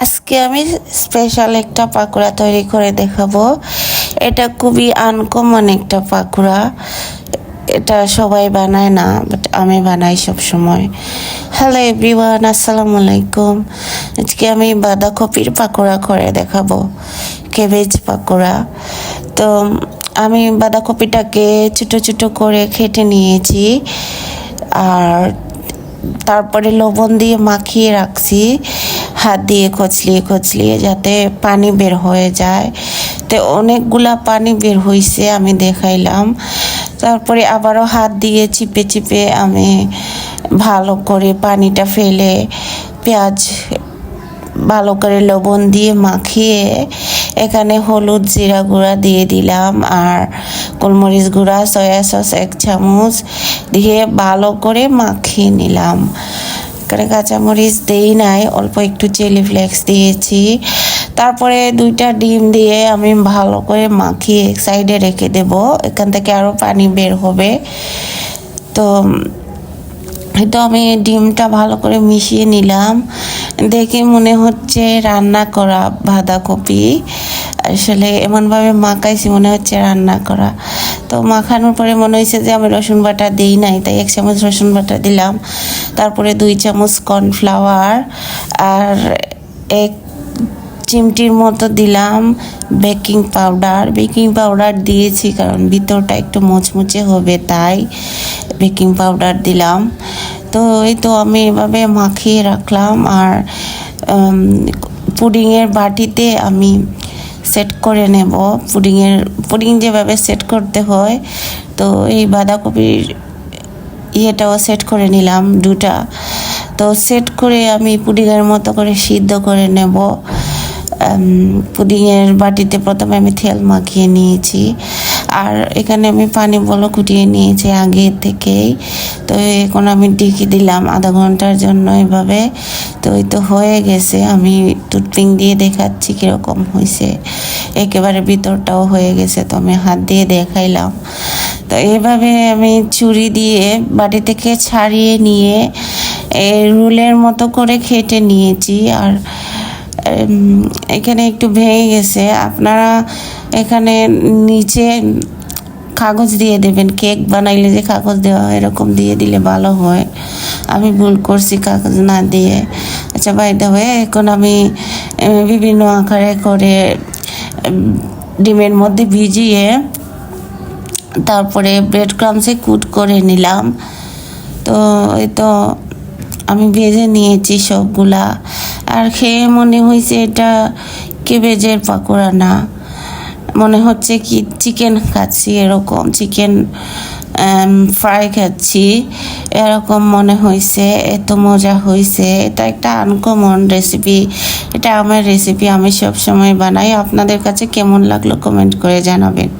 আজকে আমি স্পেশাল একটা পাকোড়া তৈরি করে দেখাবো। এটা খুবই আনকমন একটা পাকোড়া। এটা সবাই বানায় না বাট আমি বানাই সব সময় হ্যালো এভরিওয়ান আসসালামু আলাইকুম। আজকে আমি বাঁধাকপির পাকোড়া করে দেখাবো কেবেজ পাকোড়া। তো, আমি বাঁধাকপিটাকে ছোটো ছোটো করে খেটে নিয়েছি, আর তারপরে লবণ দিয়ে মাখিয়ে রাখছি। হাত দিয়ে কচলিয়ে কচলিয়ে যাতে পানি বের হয়ে যায়। তো অনেকগুলা পানি বের হয়েছে আমি দেখাইলাম। তারপরে আবারও হাত দিয়ে চিপে চিপে আমি ভালো করে পানিটা ফেলে পেঁয়াজ ভালো করে লবণ দিয়ে মাখিয়ে এখানে হলুদ জিরা গুঁড়া দিয়ে দিলাম আর গোলমরিচ গুঁড়া, সয়া সস এক চামচ দিয়ে ভালো করে মাখিয়ে নিলাম। এখানে কাঁচামরিচ দেই নাই, অল্প একটু চিলি ফ্লেক্স দিয়েছি। তারপরে দুইটা ডিম দিয়ে আমি ভালো করে মাখিয়ে এক সাইডে রেখে দেব, এখান থেকে আরও পানি বের হবে। তো তো আমি ডিমটা ভালো করে মিশিয়ে নিলাম। দেখে মনে হচ্ছে রান্না করা বাঁধাকপি। আসলে এমনভাবে মাখাইছি মনে হচ্ছে রান্না করা। তো মাখানোর পরে মনে হয়েছে যে আমি রসুন বাটা দিই নাই, তাই এক চামচ রসুন বাটা দিলাম। তারপরে দুই চামচ কর্নফ্লাওয়ার আর এক চিমটির মতো দিলাম বেকিং পাউডার। বেকিং পাউডার দিয়েছি কারণ ভিতরটা একটু মুচমুচে হবে, তাই বেকিং পাউডার দিলাম। তো এই তো আমি এভাবে মাখিয়ে রাখলাম আর পুডিংয়ের বাটিতে আমি সেট করে নেব। পুডিংয়ের, পুডিং যেভাবে সেট করতে হয়, তো এই বাঁধাকপির ইয়েটাও সেট করে নিলাম দুটা। তো সেট করে আমি পুডিংয়ের মতো করে সিদ্ধ করে নেব। পুডিংয়ের বাটিতে প্রথমে আমি তেল মাখিয়ে নিয়েছি। আর এখানে আমি পানি বলো কুটিয়ে নিয়েছি আগে থেকেই। তো এখন আমি ডিকি দিলাম আধা ঘণ্টার জন্য এভাবে। তো এই তো হয়ে গেছে। আমি টুথপিং দিয়ে দেখাচ্ছি কীরকম হয়েছে। একেবারে ভিতরটাও হয়ে গেছে। তো আমি হাত দিয়ে দেখাইলাম। তো এভাবে আমি চুরি দিয়ে বাটি থেকে ছাড়িয়ে নিয়ে রুলের মতো করে খেটে নিয়েছি আর এখানে একটু ভেঙে গেছে। আপনারা এখানে নিচে কাগজ দিয়ে দেবেন, কেক বানাইলে যে কাগজ দেওয়া হয় এরকম দিয়ে দিলে ভালো হয়। আমি ভুল করছি কাগজ না দিয়ে। আচ্ছা বাইদা হয়ে এখন আমি বিভিন্ন আকারে করে ডিমের মধ্যে ভিজিয়ে তারপরে ব্রেড ক্রামসে কুট করে নিলাম। তো এই তো আমি ভেজে নিয়েছি সবগুলা। আর খেয়ে মনে হয়েছে এটা কেবেজের পাকোড়া না। মনে হচ্ছে কি চিকেন খাচ্ছি এরকম। চিকেন ফ্রাই খাচ্ছি। এরকম মনে হয়েছে, এত মজা হয়েছে। এটা একটা আনকমন রেসিপি এটা আমার রেসিপি আমি সব সময় বানাই। আপনাদের কাছে কেমন লাগল কমেন্ট করে জানাবেন।